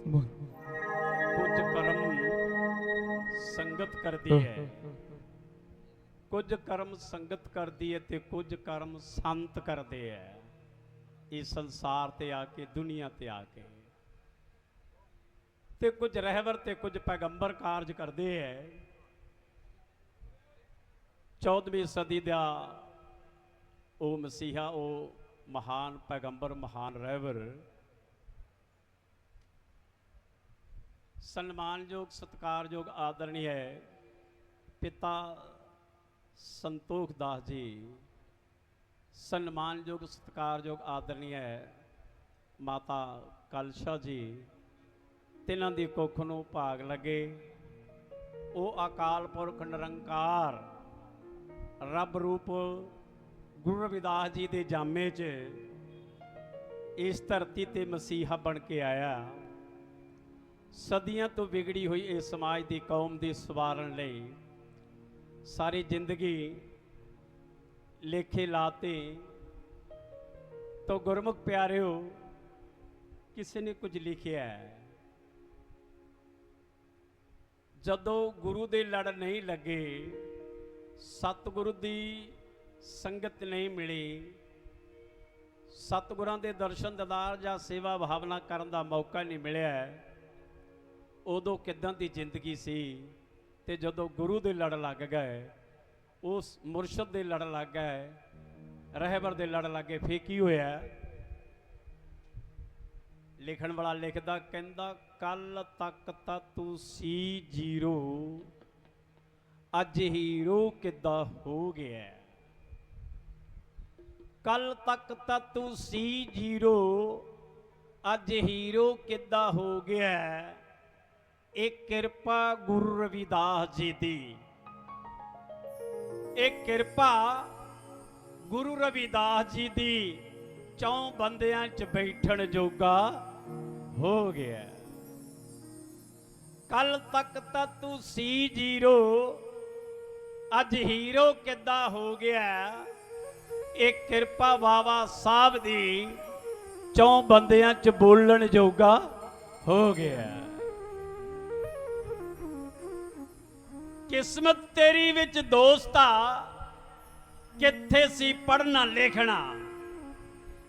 ਕੁਝ ਕਰਮ ਸੰਗਤ ਕਰਦੀ ਹੈ ਕੁਝ ਕਰਮ ਸੰਗਤ ਕਰਦੀ ਹੈ ਤੇ ਕੁਝ ਕਰਮ ਸੰਤ ਕਰਦੇ ਹੈ ਇਸ ਸੰਸਾਰ ਤੇ ਆ ਕੇ ਦੁਨੀਆ ਤੇ ਆ ਕੇ ਤੇ ਕੁਝ ਰਹਿਬਰ ਤੇ ਕੁਝ ਪੈਗੰਬਰ ਕਾਰਜ ਕਰਦੇ ਹੈ 14ਵੀਂ ਸਦੀ ਦਾ ਉਹ ਮਸੀਹਾ ਉਹ ਮਹਾਨ ਪੈਗੰਬਰ ਮਹਾਨ ਰਹਿਬਰ ਸਨਮਾਨਯੋਗ, ਸਤਿਕਾਰਯੋਗ ਆਦਰਣੀ ਹੈ ਪਿਤਾ ਸੰਤੋਖ ਦਾਸ ਜੀ, ਸਨਮਾਨਯੋਗ, ਸਤਿਕਾਰਯੋਗ ਆਦਰਣੀ ਹੈ ਮਾਤਾ ਕਲਸ਼ਾ ਜੀ, ਤਿੰਨਾਂ ਦੀ ਕੁੱਖ ਨੂੰ ਭਾਗ ਲੱਗੇ। ਉਹ ਅਕਾਲ ਪੁਰਖ ਨਿਰੰਕਾਰ, ਰੱਬ ਰੂਪ ਗੁਰੂ ਰਵਿਦਾਸ ਜੀ ਦੇ ਜਾਮੇ 'ਚ ਇਸ ਧਰਤੀ ਤੇ ਮਸੀਹਾ ਬਣ ਕੇ ਆਇਆ। ਸਦੀਆਂ ਤੋਂ ਵਿਗੜੀ ਹੋਈ ਇਸ ਸਮਾਜ ਦੀ ਕੌਮ ਦੀ ਸਵਾਰਨ ਲਈ ਸਾਰੀ ਜ਼ਿੰਦਗੀ ਲੇਖੇ ਲਾਤੇ ਤੋ ਗੁਰਮੁਖ ਪਿਆਰਿਓ, ਕਿਸੇ ਨੇ ਕੁਝ ਲਿਖਿਆ ਹੈ? ਜਦੋਂ ਗੁਰੂ ਦੇ ਲੜ ਨਹੀਂ ਲੱਗੇ, ਸਤਿਗੁਰੂ ਦੀ ਸੰਗਤ ਨਹੀਂ ਮਿਲੀ, ਸਤਿਗੁਰਾਂ ਦੇ ਦਰਸ਼ਨ, ਦਿਦਾਰ ਜਾਂ ਸੇਵਾ ਭਾਵਨਾ ਕਰਨ ਦਾ ਮੌਕਾ ਨਹੀਂ ਮਿਲਿਆ ਉਦੋਂ ਕਿਦਾਂ ਦੀ ਜ਼ਿੰਦਗੀ ਸੀ ਤੇ ਜਦੋਂ ਗੁਰੂ ਦੇ ਲੜ ਲੱਗ ਗਏ, ਉਸ ਮੁਰਸ਼ਦ ਦੇ ਲੜ ਲੱਗ ਗਏ, ਰਹਿਬਰ ਦੇ ਲੜ ਲੱਗੇ ਫੇ ਕੀ ਹੋਇਆ? ਲਿਖਣ ਵਾਲਾ ਲਿਖਦਾ, ਕਹਿੰਦਾ, ਕੱਲ ਤੱਕ ਤਾਂ ਤੂੰ ਸੀ ਜ਼ੀਰੋ, ਅੱਜ ਹੀਰੋ ਕਿੱਦਾਂ ਹੋ ਗਿਆ? ਕੱਲ ਤੱਕ ਤਾਂ ਤੂੰ ਸੀ ਜ਼ੀਰੋ, ਅੱਜ ਹੀਰੋ ਕਿੱਦਾਂ ਹੋ ਗਿਆ? ਇਹ ਕਿਰਪਾ ਗੁਰੂ ਰਵਿਦਾਸ ਜੀ ਦੀ। ਇਹ ਕਿਰਪਾ ਗੁਰੂ ਰਵਿਦਾਸ ਜੀ ਦੀ ਚੌਂ ਬੰਦਿਆਂ 'ਚ ਬੈਠਣ ਜੋਗਾ ਹੋ ਗਿਆ। ਕੱਲ ਤੱਕ ਤਾਂ ਤੂੰ ਸੀ ਜ਼ੀਰੋ, ਅੱਜ ਹੀਰੋ ਕਿੱਦਾਂ ਹੋ ਗਿਆ? ਇਹ ਕਿਰਪਾ ਬਾਬਾ ਸਾਹਿਬ ਦੀ ਚੌਂ ਬੰਦਿਆਂ 'ਚ ਬੋਲਣ ਜੋਗਾ ਹੋ ਗਿਆ। ਕਿਸਮਤ ਤੇਰੀ ਵਿੱਚ ਦੋਸਤਾ ਕਿੱਥੇ ਸੀ ਪੜਨਾ ਲਿਖਣਾ?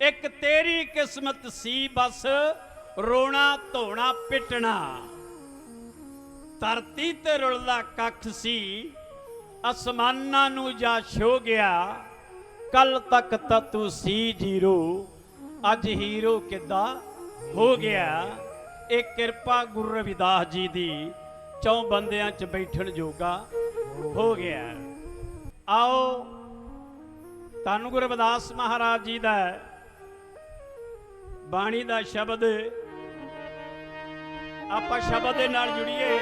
ਇੱਕ ਤੇਰੀ ਕਿਸਮਤ ਸੀ ਬਸ, ਰੋਣਾ ਧੋਣਾ ਪਿੱਟਣਾ। ਧਰਤੀ ਤੇ ਰੁਲਦਾ ਕੱਖ ਸੀ, ਅਸਮਾਨਾਂ ਨੂੰ ਜਾ ਛੋ ਗਿਆ। ਕੱਲ ਤੱਕ ਤਾਂ ਤੂੰ ਸੀ ਜੀਰੋ, ਅੱਜ ਹੀਰੋ ਕਿੱਦਾਂ ਹੋ ਗਿਆ? ਇਹ ਕਿਰਪਾ ਗੁਰੂ ਰਵਿਦਾਸ ਜੀ ਦੀ ਚੌਂ ਬੰਦਿਆਂ 'ਚ ਬੈਠਣ ਜੋਗਾ ਹੋ ਗਿਆ ਆਓ, ਧੰਨ ਗੁਰੂ ਰਵਿਦਾਸ ਮਹਾਰਾਜ ਜੀ ਦਾ ਬਾਣੀ ਦਾ ਸ਼ਬਦ ਆਪਾਂ ਸ਼ਬਦ ਦੇ ਨਾਲ ਜੁੜੀਏ।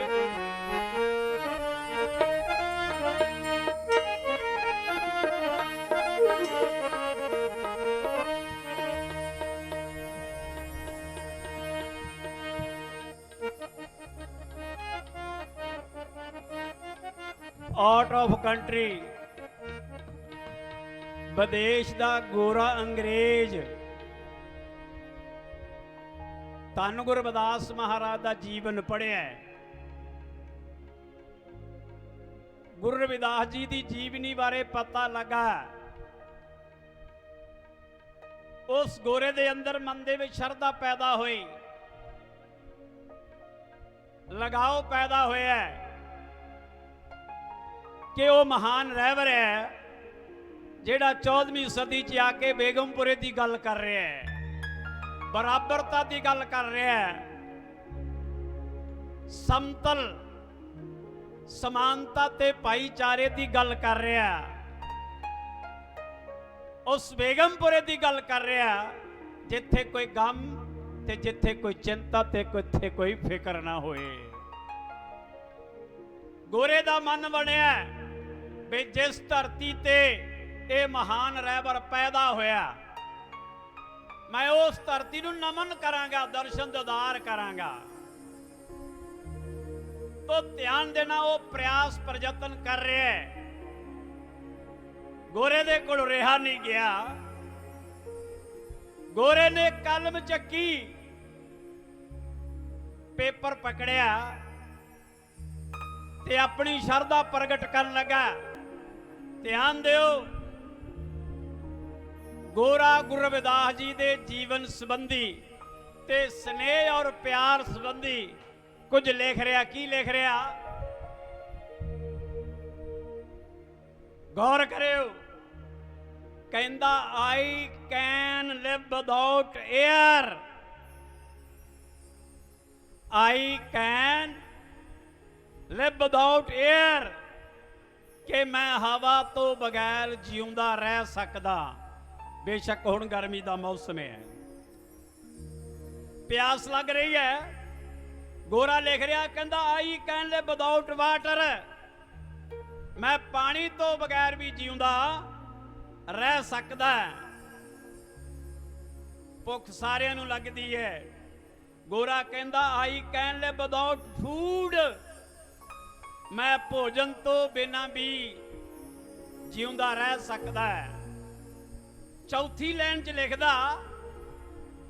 ਆਊਟ ਆਫ ਕੰਟਰੀ ਵਿਦੇਸ਼ ਦਾ ਗੋਰਾ ਅੰਗਰੇਜ਼। ਧੰਨ ਗੁਰੂ ਰਵਿਦਾਸ ਮਹਾਰਾਜ ਦਾ ਜੀਵਨ ਪੜਿਆ ਗੁਰੂ ਰਵਿਦਾਸ ਜੀ ਦੀ ਜੀਵਨੀ ਬਾਰੇ ਪਤਾ ਲੱਗਾ ਉਸ ਗੋਰੇ ਦੇ ਅੰਦਰ ਮਨ ਦੇ ਵਿੱਚ ਸ਼ਰਧਾ ਪੈਦਾ ਹੋਈ। ਲਗਾਓ ਪੈਦਾ ਹੋਇਆ ਕਿ ਉਹ ਮਹਾਨ ਰਹਿਬਰ ਹੈ, ਜਿਹੜਾ 14ਵੀਂ ਸਦੀ 'ਚ ਆ ਕੇ ਬੇਗਮਪੁਰੇ ਦੀ ਗੱਲ ਕਰ ਰਿਹਾ ਹੈ, ਬਰਾਬਰਤਾ ਦੀ ਗੱਲ ਕਰ ਰਿਹਾ ਹੈ। ਸਮਤਲ ਸਮਾਨਤਾ ਤੇ ਭਾਈਚਾਰੇ ਦੀ ਗੱਲ ਕਰ ਰਿਹਾ ਉਸ ਬੇਗਮਪੁਰੇ ਦੀ ਗੱਲ ਕਰ ਰਿਹਾ ਜਿੱਥੇ ਕੋਈ ਗਮ ਤੇ ਜਿੱਥੇ ਕੋਈ ਚਿੰਤਾ ਤੇ ਕਿੱਥੇ ਕੋਈ ਫਿਕਰ ਨਾ ਹੋਏ। ਗੋਰੇ ਦਾ ਮਨ ਬਣਿਆ ਵੀ ਜਿਸ ਧਰਤੀ ਤੇ ਇਹ ਮਹਾਨ ਰਹਿਬਰ ਪੈਦਾ ਹੋਇਆ, ਮੈਂ ਉਸ ਧਰਤੀ ਨੂੰ ਨਮਨ ਕਰਾਂਗਾ, ਦਰਸ਼ਨ ਦਿਦਾਰ ਕਰਾਂਗਾ। ਤੋ ਧਿਆਨ ਦੇਣਾ, ਉਹ ਪ੍ਰਯਾਸ ਪ੍ਰਯਤਨ ਕਰ ਰਿਹਾ ਹੈ। ਗੋਰੇ ਦੇ ਕੋਲ ਰਿਹਾ ਨਹੀਂ ਗਿਆ। ਗੋਰੇ ਨੇ ਕਲਮ ਚੱਕੀ, ਪੇਪਰ ਪਕੜਿਆ ਤੇ ਆਪਣੀ ਸ਼ਰਧਾ ਪ੍ਰਗਟ ਕਰਨ ਲੱਗਾ। ਧਿਆਨ ਦਿਓ। ਗੋਰਾ ਗੁਰੂ ਰਵਿਦਾਸ ਜੀ ਦੇ ਜੀਵਨ ਸੰਬੰਧੀ ਤੇ ਸਨੇਹ ਔਰ ਪਿਆਰ ਸੰਬੰਧੀ ਕੁਝ ਲਿਖ ਰਿਹਾ, ਕੀ ਲਿਖ ਰਿਹਾ? ਗੌਰ ਕਰਿਓ। ਕਹਿੰਦਾ I can live without air I can live without air ਕਿ ਮੈਂ ਹਵਾ ਤੋਂ ਬਗੈਰ ਜਿਉਂਦਾ ਰਹਿ ਸਕਦਾ। ਬੇਸ਼ੱਕ ਹੁਣ ਗਰਮੀ ਦਾ ਮੌਸਮ ਹੈ। ਪਿਆਸ ਲੱਗ ਰਹੀ ਹੈ। ਗੋਰਾ ਲਿਖ ਰਿਹਾ, ਕਹਿੰਦਾ, ਆਈ ਕਹਿਣ ਲੈ ਵਿਦਆਊਟ ਵਾਟਰ ਮੈਂ ਪਾਣੀ ਤੋਂ ਬਗੈਰ ਵੀ ਜਿਉਂਦਾ ਰਹਿ ਸਕਦਾ ਭੁੱਖ ਸਾਰਿਆਂ ਨੂੰ ਲੱਗਦੀ ਹੈ। ਗੋਰਾ ਕਹਿੰਦਾ, ਆਈ ਕਹਿਣ ਲੈ ਵਿਦਆਊਟ ਫੂਡ ਮੈਂ ਭੋਜਨ ਤੋਂ ਬਿਨਾਂ ਵੀ ਜਿਉਂਦਾ ਰਹਿ ਸਕਦਾ ਹੈ। ਚੌਥੀ ਲਾਈਨ 'ਚ ਲਿਖਦਾ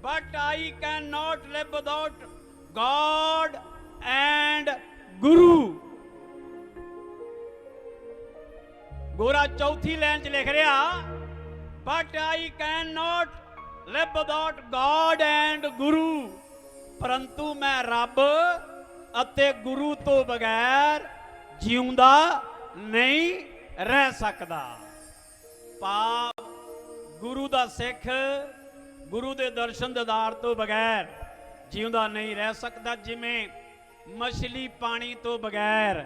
but I can not live without God and Guru ਗੋਰਾ ਚੌਥੀ ਲਾਈਨ 'ਚ ਲਿਖ ਰਿਹਾ but I can not live without God and Guru ਪਰੰਤੂ ਮੈਂ ਰੱਬ ਅਤੇ ਗੁਰੂ ਤੋਂ ਬਗੈਰ ਜਿਉਂਦਾ ਨਹੀਂ ਰਹਿ ਸਕਦਾ। ਪਾਪ ਗੁਰੂ ਦਾ ਸਿੱਖ ਗੁਰੂ ਦੇ ਦਰਸ਼ਨ ਦਿਦਾਰ ਤੋਂ ਬਗੈਰ ਜਿਉਂਦਾ ਨਹੀਂ ਰਹਿ ਸਕਦਾ, ਜਿਵੇਂ ਮਛਲੀ ਪਾਣੀ ਤੋਂ ਬਗੈਰ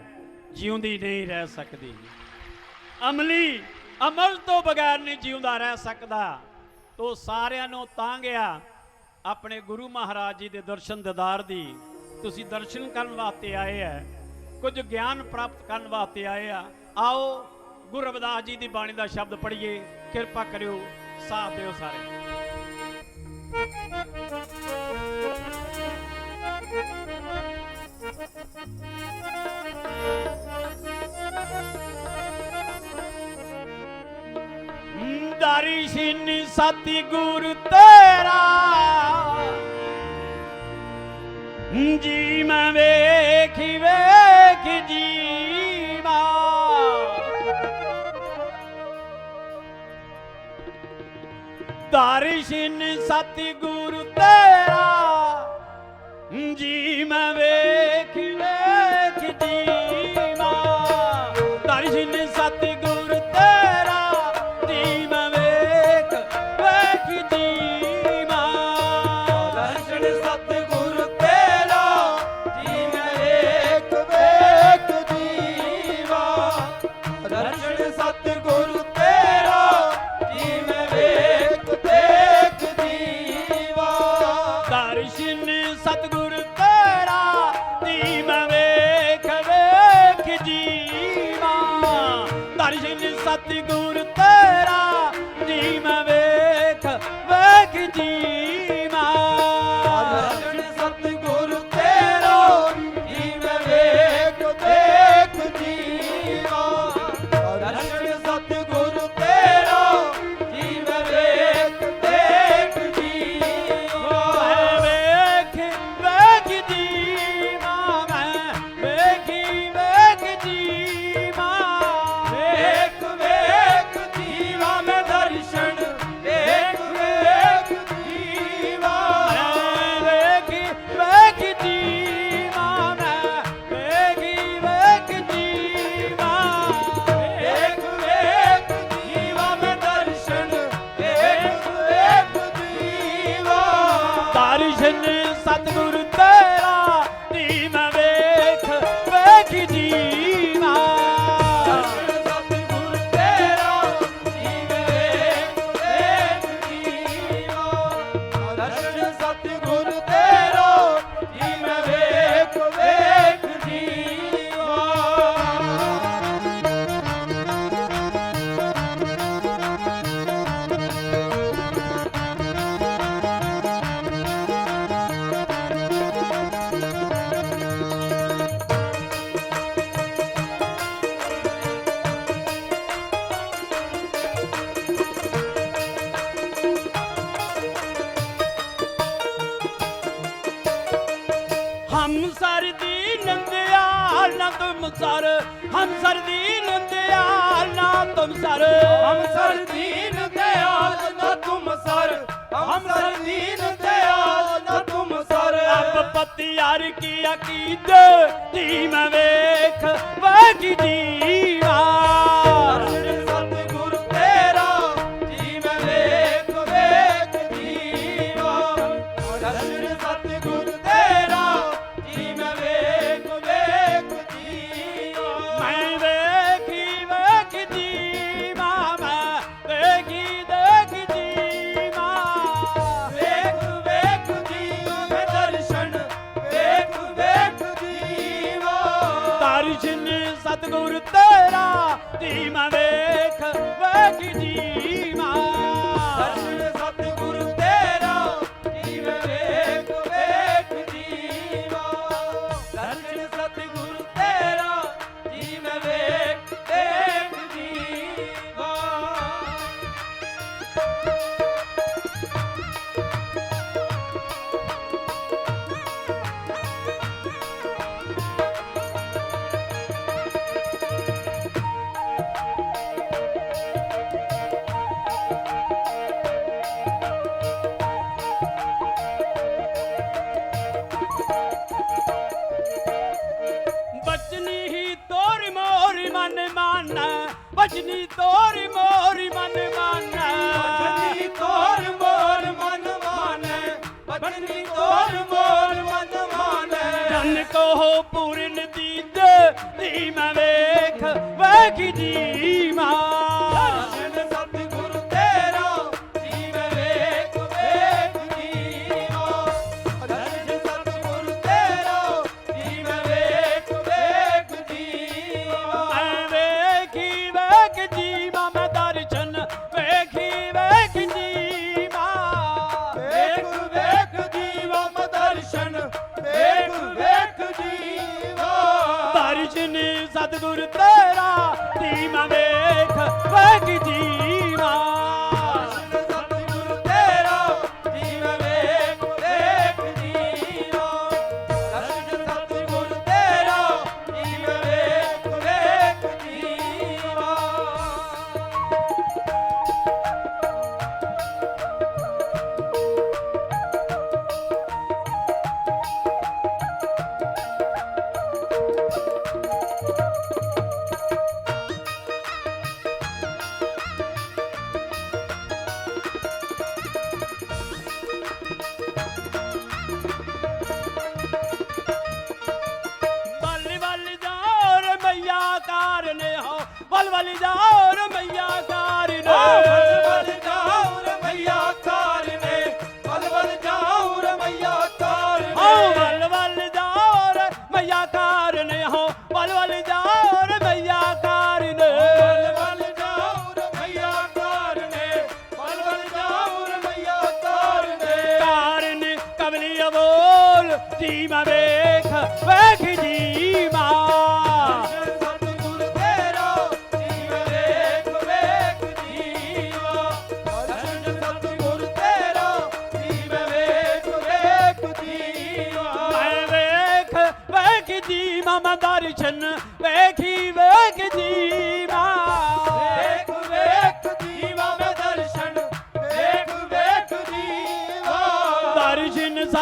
ਜਿਉਂਦੀ ਨਹੀਂ ਰਹਿ ਸਕਦੀ। ਅਮਲੀ ਅਮਲ ਤੋਂ ਬਗੈਰ ਨਹੀਂ ਜਿਉਂਦਾ ਰਹਿ ਸਕਦਾ। ਤੋ ਸਾਰਿਆਂ ਨੂੰ ਤਾਂ ਗਿਆ ਆਪਣੇ ਗੁਰੂ ਮਹਾਰਾਜ ਜੀ ਦੇ ਦਰਸ਼ਨ ਦਿਦਾਰ ਦੀ। ਤੁਸੀਂ ਦਰਸ਼ਨ ਕਰਨ ਵਾਸਤੇ ਆਏ ਆ ਕੁਝ ਗਿਆਨ ਪ੍ਰਾਪਤ ਕਰਨ ਵਾਸਤੇ ਆਏ ਆ। ਆਓ ਗੁਰੂ ਰਵਿਦਾਸ ਜੀ ਦੀ ਬਾਣੀ ਦਾ ਸ਼ਬਦ ਪੜ੍ਹੀਏ। ਕਿਰਪਾ ਕਰਿਓ, ਸਾਥ ਦਿਓ ਸਾਰੇ। ਦਰਿਸ਼ਨ ਸਤਿ ਗੁਰ ਤੇਰਾ। ਜੀ ਮੈਂ ਵੇਖ ਵੇਖ ਜੀਵਾ ਦਰਿਸ਼ਨ ਸਤਿ ਤੇਰਾ ਜੀ ਮੈਂ ਵੇਖ ਹਮ ਸਰ ਹਮ ਸਰ ਦੀਨ ਦਿਆਲ ਨਾ ਤੁਮ ਸਰ। ਹਮ ਦੀਨ ਦਿਆਲ ਨਾ ਤੁਮ ਸਰ। ਹਮ ਸਰ ਦੀਨ ਦਿਆਲ ਨਾ ਤੁਮ ਸਰ। ਅਬ ਪਤਿਆਰ ਕੀ ਅਕੀਦ ਦੀ ਮੈਂ ਵੇਖ। ਵਾਗੀ ਜੀਵਾ ਭਜਨੀ ਤੋਰ ਮੋਰੀ ਮਨ ਮਾਨਾ। ਭਜਨੀ ਤੋਰ ਮੋਰ ਮਨ ਮਾਨਾ। ਭਜਨੀ ਤੋਰ ਮੋਰ ਮਨ ਮਾਨਾ। ਜਨ ਕੋ ਪੂਰਨ ਦੀਦ ਦੀ ਮੈਂ ਵੇਖ ਵੇਖ ਜੀ ਮਾ ਨੂਰ ਤੇਰਾ ਧੀਮਾ ਵੇਖ ਵਗ ਜੀ।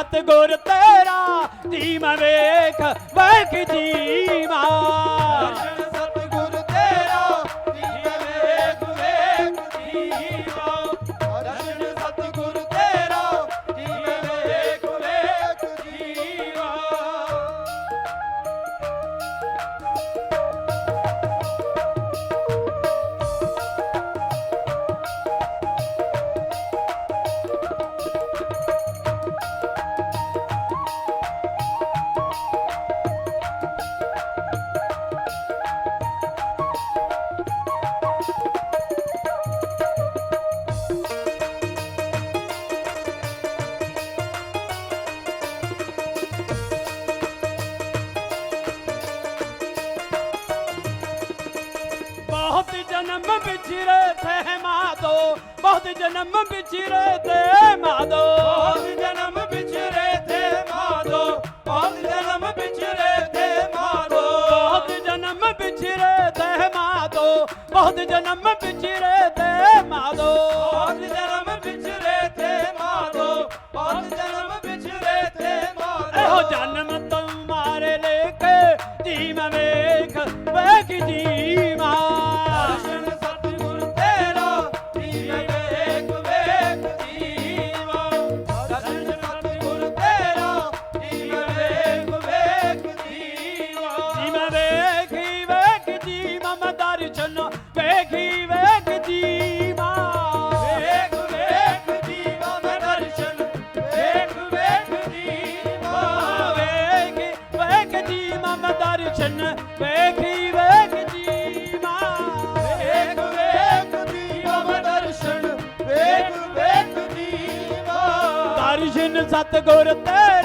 ਸਤਗੁਰ ਤੇਰਾ ਧੀਮ ਵੇਖ ਵੇਖ ਜੀਵਾ ਜਨਮ ਵਿਛੜੇ ਤੇ ਮਾਦੋ। ਬਹੁਤ ਜਨਮ ਵਿਛੜੇ ਤੇ ਮਾਦੋ। ਬਹੁਤ ਜਨਮ ਵਿਛੜੇ ਤੇ ਮਾਦੋ। ਇਹੋ ਜਨਮ ਤੋਂ ਮਾਰੇ ਲੈ ਕੇ ਧੀਮ ਵੇਖ ਵੇਖ ਧੀਮਾ ਦਰਸ਼ਨ ਸਤਿਗੁਰ ਤੇਰਾ ਸਤਿਗੁਰ ਤੇਰਾ ਸਤਗੁਰ ਤੇ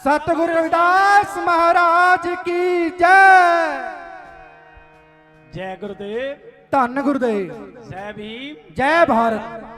ਸਤਿਗੁਰੂ ਰਵਿਦਾਸ ਮਹਾਰਾਜ ਕੀ ਜੈ। ਜੈ ਗੁਰਦੇਵ। ਧੰਨ ਗੁਰਦੇਵ। ਸਹਿਬੀ ਜੈ ਭਾਰਤ।